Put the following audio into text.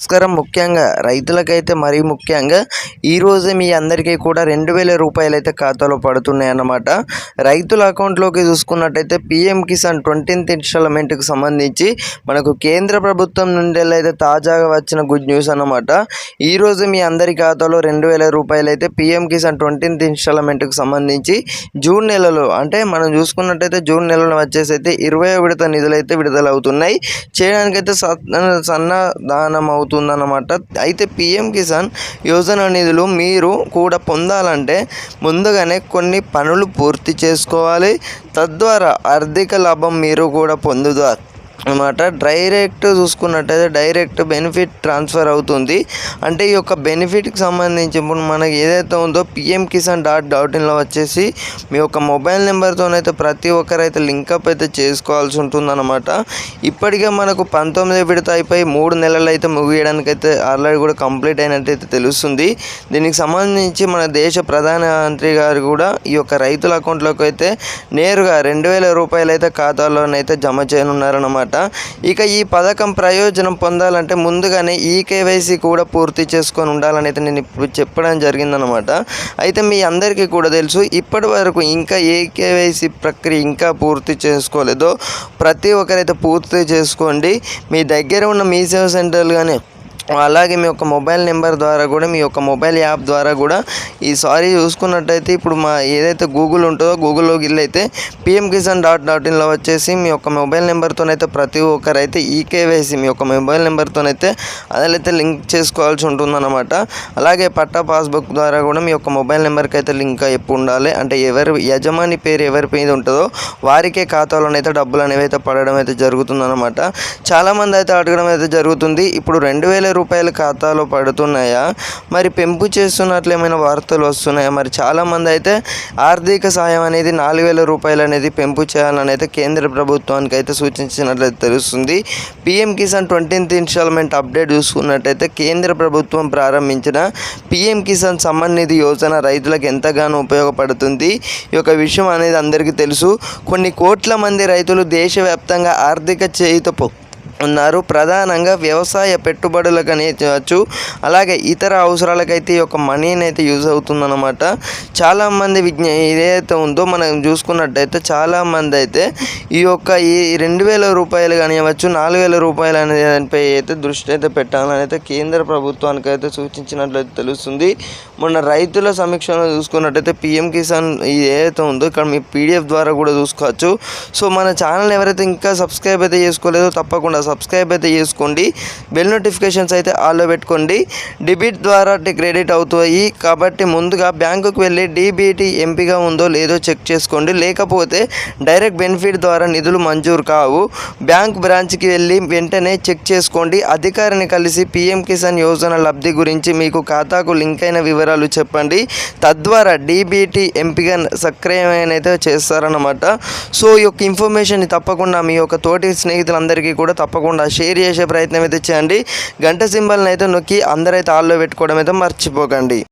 నమస్కారం ముఖ్యంగా రైతులకైతే మరీ ముఖ్యంగా ఈరోజే మీ అందరికీ కూడా రెండు వేల రూపాయలు అయితే ఖాతాలో పడుతున్నాయి అన్నమాట. రైతుల అకౌంట్లోకి చూసుకున్నట్టయితే పిఎం కిసాన్ ట్వంటీన్త్ ఇన్స్టాల్మెంట్కి సంబంధించి మనకు కేంద్ర ప్రభుత్వం నుండి అయితే తాజాగా వచ్చిన గుడ్ న్యూస్ అన్నమాట. ఈరోజు మీ అందరి ఖాతాలో రెండు వేల రూపాయలు అయితే పిఎం కిసాన్ ట్వంటీన్త్ ఇన్స్టాల్మెంట్కి సంబంధించి జూన్ నెలలో అంటే మనం చూసుకున్నట్టయితే జూన్ నెలలో వచ్చేసి అయితే ఇరవై విడత నిధులు అయితే విడుదల అవుతున్నాయి చేయడానికైతే సన్న అవుతుంది. అవుతుందన్నమాట అయితే పిఎం కిసాన్ యోజన నిధులు మీరు కూడా పొందాలంటే ముందుగానే కొన్ని పనులు పూర్తి చేసుకోవాలి. తద్వారా ఆర్థిక లాభం మీరు కూడా పొందుతారు. అనమాట. డైరెక్ట్ చూసుకున్నట్టయితే డైరెక్ట్ బెనిఫిట్ ట్రాన్స్ఫర్ అవుతుంది. అంటే ఈ యొక్క బెనిఫిట్కి సంబంధించి ఇప్పుడు మనకి ఏదైతే ఉందో పిఎం కిసాన్ డాట్ డాట్ ఇన్లో వచ్చేసి మీ యొక్క మొబైల్ నెంబర్తోనైతే ప్రతి ఒక్కరైతే లింకప్ అయితే చేసుకోవాల్సి ఉంటుందన్నమాట. ఇప్పటికే మనకు పంతొమ్మిది విడత అయిపోయి మూడు నెలలు అయితే ముగియడానికి అయితే ఆల్రెడీ కూడా కంప్లీట్ అయినట్టయితే తెలుస్తుంది. దీనికి సంబంధించి మన దేశ ప్రధానమంత్రి గారు కూడా ఈ యొక్క రైతుల అకౌంట్లోకి అయితే నేరుగా రెండు వేల రూపాయలు అయితే ఖాతాలోనైతే జమ చేయనున్నారన్నమాట. ఇక ఈ పథకం ప్రయోజనం పొందాలంటే ముందుగానే ఈ కేవైసీ కూడా పూర్తి చేసుకొని ఉండాలని అయితే నేను ఇప్పుడు చెప్పడం జరిగిందనమాట అయితే మీ అందరికీ కూడా తెలుసు ఇప్పటి వరకు ఇంకా ఏ కేవైసీ ప్రక్రియ ఇంకా పూర్తి చేసుకోలేదో ప్రతి ఒక్కరైతే పూర్తి చేసుకోండి. మీ దగ్గర ఉన్న మీ సేవ సెంటర్లు కానీ అలాగే మీ యొక్క మొబైల్ నెంబర్ ద్వారా కూడా మీ యొక్క మొబైల్ యాప్ ద్వారా కూడా ఈ సారీ చూసుకున్నట్టయితే ఇప్పుడు మా ఏదైతే గూగుల్ ఉంటుందో గూగుల్లోకి వెళ్ళి పిఎం కిసాన్ డాట్ డాట్ ఇన్లో వచ్చేసి మీ యొక్క మొబైల్ నెంబర్తోనైతే ప్రతి ఒక్కరైతే ఈ కేవైసీ మీ యొక్క మొబైల్ నెంబర్తోనైతే అదైతే లింక్ చేసుకోవాల్సి ఉంటుందన్నమాట. అలాగే పట్టా పాస్బుక్ ద్వారా కూడా మీ యొక్క మొబైల్ నెంబర్కి అయితే లింక్ ఎప్పుడు ఉండాలి. అంటే ఎవరు యజమాని పేరు ఎవరి మీద ఉంటుందో వారికే ఖాతాలోనైతే డబ్బులు అనేవి అయితే పడడం అయితే జరుగుతుందన్నమాట. చాలామంది అయితే అడగడం అయితే జరుగుతుంది. ఇప్పుడు రెండు వేల రూపాయలు ఖాతాలో పడుతున్నాయా? మరి పెంపు చేస్తున్నట్లు ఏమైనా వార్తలు వస్తున్నాయా? మరి చాలామంది అయితే ఆర్థిక సాయం అనేది నాలుగు వేల రూపాయలు అనేది పెంపు చేయాలని అయితే కేంద్ర ప్రభుత్వానికి అయితే సూచించినట్లయితే తెలుస్తుంది. PM Kisan twentieth installment update చూసుకున్నట్టయితే కేంద్ర ప్రభుత్వం ప్రారంభించిన పిఎం కిసాన్ సమ్మాన్ నిధి యోజన రైతులకు ఎంతగానో ఉపయోగపడుతుంది. ఈ యొక్క విషయం అనేది అందరికీ తెలుసు. కొన్ని కోట్ల మంది రైతులు దేశవ్యాప్తంగా ఆర్థిక చేయుతపు ఉన్నారు. ప్రధానంగా వ్యవసాయ పెట్టుబడులకు అనేవచ్చు అలాగే ఇతర అవసరాలకైతే ఈ యొక్క మనీని అయితే యూజ్ అవుతుందన్నమాట. చాలామంది విజ్ఞ ఏదైతే ఉందో మనం చూసుకున్నట్టయితే చాలామంది అయితే ఈ యొక్క ఈ రెండు వేల రూపాయలు కానివ్వచ్చు నాలుగు వేల రూపాయలు అనే దానిపై అయితే దృష్టి అయితే పెట్టాలని అయితే కేంద్ర ప్రభుత్వానికి అయితే సూచించినట్లయితే తెలుస్తుంది. మొన్న రైతుల సమీక్షలో చూసుకున్నట్టయితే పిఎం కిసాన్ ఇది ఏదైతే ఉందో ఇక్కడ మీ పీడిఎఫ్ ద్వారా కూడా చూసుకోవచ్చు. సో మన ఛానల్ ఎవరైతే ఇంకా సబ్స్క్రైబ్ అయితే చేసుకోలేదో తప్పకుండా సబ్స్క్రైబ్ అయితే చేసుకోండి. బెల్ నోటిఫికేషన్స్ అయితే ఆల్లో పెట్టుకోండి. డెబిట్ ద్వారా క్రెడిట్ అవుతాయి. కాబట్టి ముందుగా బ్యాంకుకు వెళ్ళి డీబీటీ ఎంపిక ఉందో లేదో చెక్ చేసుకోండి. లేకపోతే డైరెక్ట్ బెనిఫిట్ ద్వారా నిధులు మంజూరు కావు. బ్యాంక్ బ్రాంచ్కి వెళ్ళి వెంటనే చెక్ చేసుకోండి. అధికారిని కలిసి పిఎం కిసాన్ యోజన లబ్ధి గురించి మీకు ఖాతాకు లింక్ అయిన వివరాలు చెప్పండి. తద్వారా డీబీటీ ఎంపిక సక్రియమైనైతే అయితే చేస్తారన్నమాట. సో ఈ యొక్క ఇన్ఫర్మేషన్ తప్పకుండా మీ యొక్క తోటి స్నేహితులందరికీ కూడా తప్పకుండా షేర్ చేసే ప్రయత్నం అయితే చేయండి. గంట సింబల్ని అయితే నొక్కి అందరైతే ఆల్లో పెట్టుకోవడం అయితే మర్చిపోకండి.